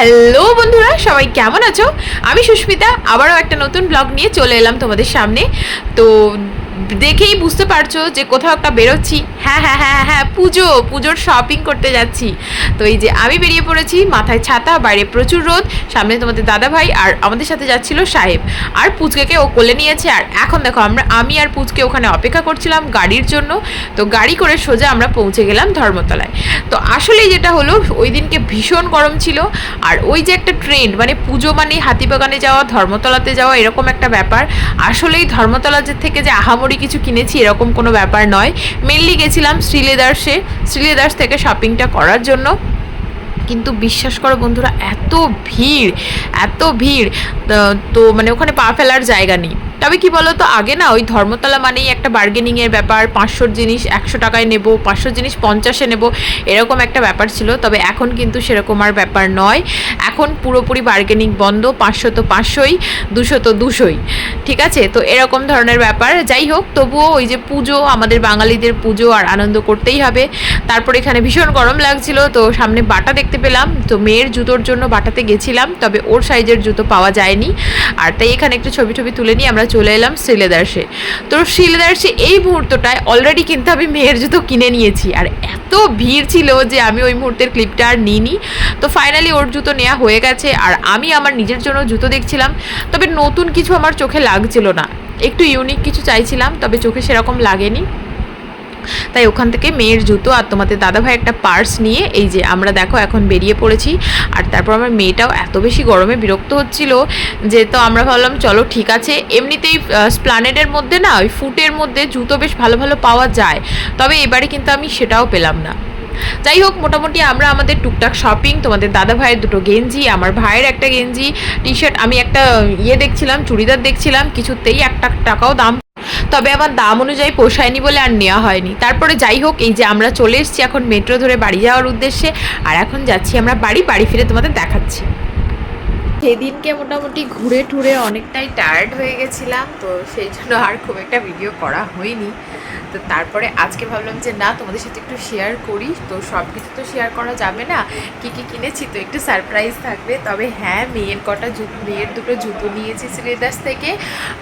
Hello বন্ধুরা, সবাই কেমন আছো? আমি সুস্মিতা, আবারও একটা নতুন ব্লগ নিয়ে চলে এলাম তোমাদের সামনে। তো দেখেই বুঝতে পারছ যে কোথাও একটা বেরোচ্ছি। হ্যাঁ হ্যাঁ হ্যাঁ হ্যাঁ পুজো, পুজোর শপিং করতে যাচ্ছি। তো এই যে আমি বেরিয়ে পড়েছি, মাথায় ছাতা, বাইরে প্রচুর রোদ, সামনে তোমাদের দাদা ভাই আর আমাদের সাথে যাচ্ছিল সাহেব। আর পুচকেকে ও কোলে নিয়েছে আর এখন দেখো আমরা, আমি আর পুচকে ওখানে অপেক্ষা করছিলাম গাড়ির জন্য। তো গাড়ি করে সোজা আমরা পৌঁছে গেলাম ধর্মতলায়। তো আসলেই যেটা হলো, ওই দিনকে ভীষণ গরম ছিল। আর ওই যে একটা ট্রেন্ড মানে পুজো মানে হাতিবাগানে যাওয়া, ধর্মতলাতে যাওয়া, এরকম একটা ব্যাপার। আসলেই ধর্মতলা থেকে যে আহামরি কিছু কিনেছি, এরকম কোনো ব্যাপার নয়। মেনলি গেছিলাম শ্রীলেদার্সে, শ্রীলেদার্স থেকে শপিংটা করার জন্য। কিন্তু বিশ্বাস করো বন্ধুরা, এত ভিড় এত ভিড়। তো মানে ওখানে পা ফেলার জায়গা নেই। তবে কি বলো তো আগে না ওই ধর্মতলা মানেই একটা বার্গেনিংয়ের ব্যাপার, পাঁচশোর জিনিস একশো টাকায় নেব, পাঁচশোর জিনিস পঞ্চাশে নেব, এরকম একটা ব্যাপার ছিল। তবে এখন কিন্তু সেরকম আর ব্যাপার নয়। এখন পুরোপুরি বার্গেনিং বন্ধ, পাঁচশো তো পাঁচশোই, দুশো তো দুশোই। ঠিক আছে? তো এরকম ধরনের ব্যাপার। যাই হোক, তবুও ওই যে পুজো, আমাদের বাঙালিদের পুজো আর আনন্দ করতেই হবে। তারপর এখানে ভীষণ গরম লাগছিল, তো সামনে বাটা দেখতে পেলাম। তো মেয়ের জুতোর জন্য বাটাতে গেছিলাম, তবে ওর সাইজের জুতো পাওয়া যায়নি। আর তাই এখানে একটু ছবি টবি তুলে নিয়ে আমরা চলে এলাম শিলেদার্সে তো শিলেদার্সে এই মুহূর্তটায় অলরেডি কিন্তু আমি মেয়ের জুতো কিনে নিয়েছি। আর এত ভিড় ছিল যে আমি ওই মুহূর্তের ক্লিপটা আর নিইনি। তো ফাইনালি ওর জুতো নেওয়া হয়ে গেছে আর আমি আমার নিজের জন্য জুতো দেখছিলাম। তবে নতুন কিছু আমার চোখে লাগছিল না। একটু ইউনিক কিছু চাইছিলাম, তবে চোখে সেরকম লাগেনি। তাই ওখান থেকে মেয়ের জুতো আর তোমাদের দাদাভাই একটা পার্স নিয়ে, এই যে আমরা দেখো এখন বেরিয়ে পড়েছি। আর তারপর আমার মেয়েটাও এত বেশি গরমে বিরক্ত হচ্ছিল যে তো আমরা ভাবলাম, চলো ঠিক আছে। এমনিতেই স্প্লানেডের মধ্যে না, ওই ফুটের মধ্যে জুতো বেশ ভালো ভালো পাওয়া যায়। তবে এবারে কিন্তু আমি সেটাও পেলাম না। যাই হোক, মোটামুটি আমরা আমাদের টুকটাক শপিং, তোমাদের দাদা ভাইয়ের দুটো গেঞ্জি, আমার ভাইয়ের একটা গেঞ্জি টি শার্ট আমি একটা ইয়ে দেখছিলাম, চুড়িদার দেখছিলাম, কিছুতেই একটা টাকাও দাম তবে আমার দাম অনুযায়ী পোষায়নি বলে আর নেওয়া হয়নি। তারপরে যাই হোক, এই যে আমরা চলে এসেছি এখন মেট্রো ধরে বাড়ি যাওয়ার উদ্দেশ্যে, আর এখন যাচ্ছি আমরা বাড়ি বাড়ি ফিরে তোমাদের দেখাচ্ছি। সেদিনকে মোটামুটি ঘুরে টুরে অনেকটাই টায়ার্ড হয়ে গেছিলাম, তো সেই জন্য আর খুব একটা ভিডিও করা হয়নি। তো তারপরে আজকে ভাবলাম যে না, তোমাদের সাথে একটু শেয়ার করি। তো সব কিছু তো শেয়ার করা যাবে না। কি কি কিনেছি তো একটু সারপ্রাইজ থাকবে। তবে হ্যাঁ মেয়ের কটা জুতো মেয়ের দুটো জুতো নিয়েছি শ্রীদাস থেকে।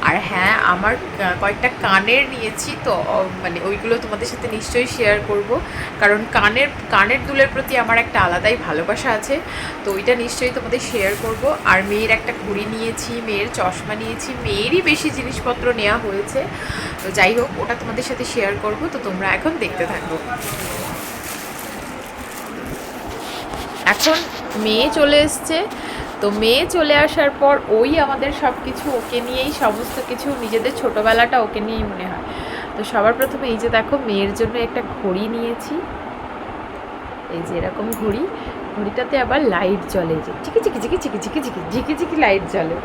আর হ্যাঁ আমার কয়েকটা কানের নিয়েছি তো মানে ওইগুলো তোমাদের সাথে নিশ্চয়ই শেয়ার করব। কারণ কানের কানের দুলের প্রতি আমার একটা আলাদাই ভালোবাসা আছে। তো ওইটা নিশ্চয়ই তোমাদের শেয়ার করব। আর মেয়ের একটা ঘড়ি নিয়েছি, মেয়ের চশমা নিয়েছি, মেয়েরই বেশি জিনিসপত্র নেওয়া হয়েছে। তো যাই হোক, ওটা তোমাদের সাথে শেয়ার করব, তো তোমরা এখন দেখতে থাকো। এখন মেয়ে চলে এসছে। তো মেয়ে চলে আসার পর ওই আমাদের সব কিছু ওকে নিয়েই, সমস্ত কিছু নিজেদের ছোটোবেলাটা ওকে নিয়েই মনে হয়। তো সবার প্রথমে এই যে দেখো, মেয়ের জন্য একটা ঘড়ি নিয়েছি। এই যে এরকম ঘড়ি। ঘড়িটাতে আবার লাইট জ্বলে যে ঝিকি ঝিকি ঝিকি ঝিকি ঝিকি ঝিকি ঝিকি ঝিকি লাইট জ্বলে।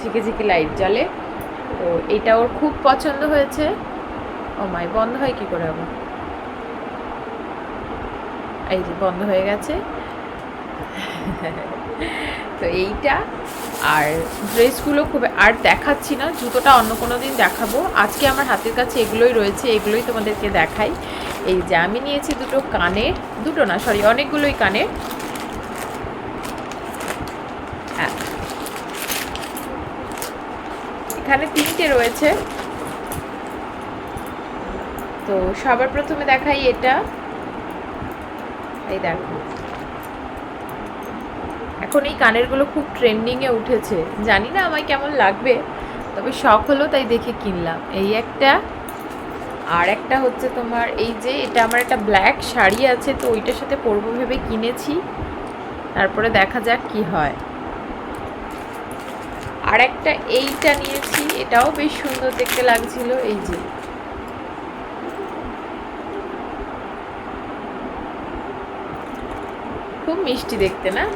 ঝিকি ঝিকি লাইট জ্বলে। তো এটা ওর খুব পছন্দ হয়েছে। ও মাই, বন্ধ হয় কি করে আবার? এই যে বন্ধ হয়ে গেছে। তো এইটা। আর ড্রেসগুলো খুব, আর দেখাচ্ছি না, জুতোটা অন্য কোনো দিন দেখাবো। আজকে আমার হাতের কাছে এগুলোই রয়েছে, এগুলোই তোমাদেরকে দেখাই। এই যে আমি নিয়েছি দুটো কানের, দুটো না সরি অনেকগুলোই কানের। হ্যাঁ। এখানে তিনটে রয়েছে। তো সবার প্রথমে দেখাই এটা। এই দেখো। এখন এই কানেরগুলো খুব ট্রেন্ডিংয়ে উঠেছে। জানি না আমায় কেমন লাগবে, তবে শখ হলো তাই দেখে কিনলাম। এই একটা, আর একটা হচ্ছে তোমার এই যে এটা আমার একটা ব্ল্যাক শাড়ি আছে, তো ওইটার সাথে পরবো ভেবে কিনেছি। তারপরে দেখা যাক কি হয়। আর একটা এইটা নিয়েছি, এটাও বেশ সুন্দর দেখতে লাগছিল, এই যে। খুব মিষ্টি দেখতে, না?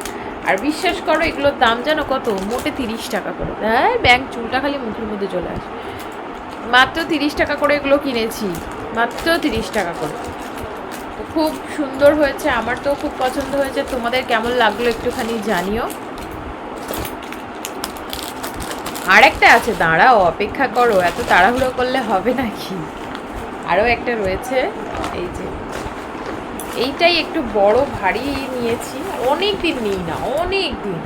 আর বিশ্বাস করো, এগুলোর দাম জানো কত? মোটে তিরিশ টাকা করে। হ্যাঁ ব্যাংক চুলটা খালি মুখের মধ্যে চলে আসে। মাত্র তিরিশ টাকা করে এগুলো কিনেছি। মাত্র তিরিশ টাকা করে। তো খুব সুন্দর হয়েছে, আমার তো খুব পছন্দ হয়েছে। তোমাদের কেমন লাগল একটুখানি জানিও। আর একটা আছে, দাঁড়াও, অপেক্ষা করো, এত তাড়াহুড়ো করলে হবে নাকি? আরও একটা রয়েছে, এই যে। এইটাই একটু বড় ভারী নিয়েছি। অনেক দিন নিই না অনেক দিন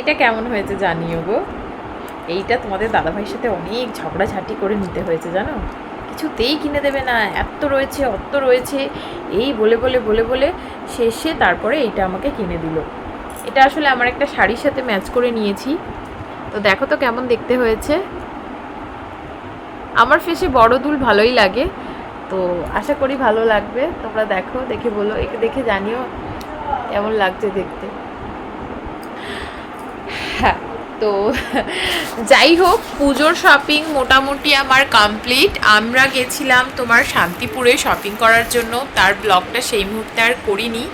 এটা কেমন হয়েছে জানিও গো? এইটা তোমাদের দাদাভাইয়ের সাথে অনেক ঝগড়াঝাটি করে নিতে হয়েছে, জানো? কিছুতেই কিনে দেবে না, এত রয়েছে, অত রয়েছে। এই বলে বলে বলে বলে শেষে তারপরে এইটা আমাকে কিনে দিল। এটা আসলে আমার একটা শাড়ির সাথে ম্যাচ করে নিয়েছি। তো দেখো তো কেমন দেখতে হয়েছে। আমার ফেসে বড় দুল ভালোই লাগে। তো আশা করি ভালো লাগবে। তোমরা দেখো, দেখে বলো একে দেখে জানিও কেমন লাগছে দেখতে। হ্যাঁ। তো যাই হোক, পুজোর শপিং মোটামুটি আমার কমপ্লিট আমরা গেছিলাম তোমার শান্তিপুরে শপিং করার জন্য। তার ব্লগটা সেই মুহূর্তে আর করিনি।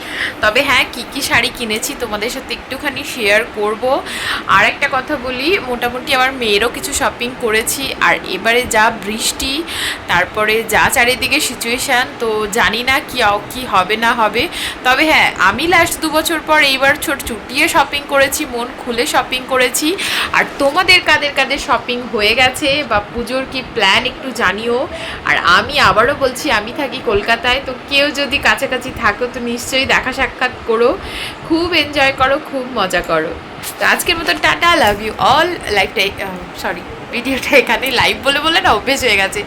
তবে হ্যাঁ কী কী শাড়ি কিনেছি তোমাদের সাথে একটুখানি শেয়ার করব। আর একটা কথা বলি, মোটামুটি আমার মেয়েরও কিছু শপিং করেছি। আর এবারে যা বৃষ্টি, তারপরে যা চারিদিকে সিচুয়েশান তো জানি না কি কি হবে না হবে। তবে হ্যাঁ আমি লাস্ট দু বছর পর এইবার ছোট চুটিয়ে শপিং করেছি, মন খুলে শপিং করেছি। আর তোমাদের কাদের কাদের শপিং হয়ে গেছে বা পুজোর কি প্ল্যান একটু জানিও। আর আমি আবারও বলছি, আমি থাকি কলকাতায়, তো কেউ যদি কাছাকাছি থাকো তো নিশ্চয়ই দেখা সাক্ষাৎ করো। খুব এনজয় করো, খুব মজা করো। তো আজকের মতো টাটা লাভ ইউ অল লাইফটাই সরি ভিডিওটা এখানেই লাইভ বলে বলে না, অভ্যেস হয়ে গেছে।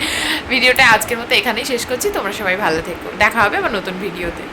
ভিডিওটা আজকের মতো এখানেই শেষ করছি, তোমরা সবাই ভালো থেকো। দেখা হবে আবার নতুন ভিডিওতে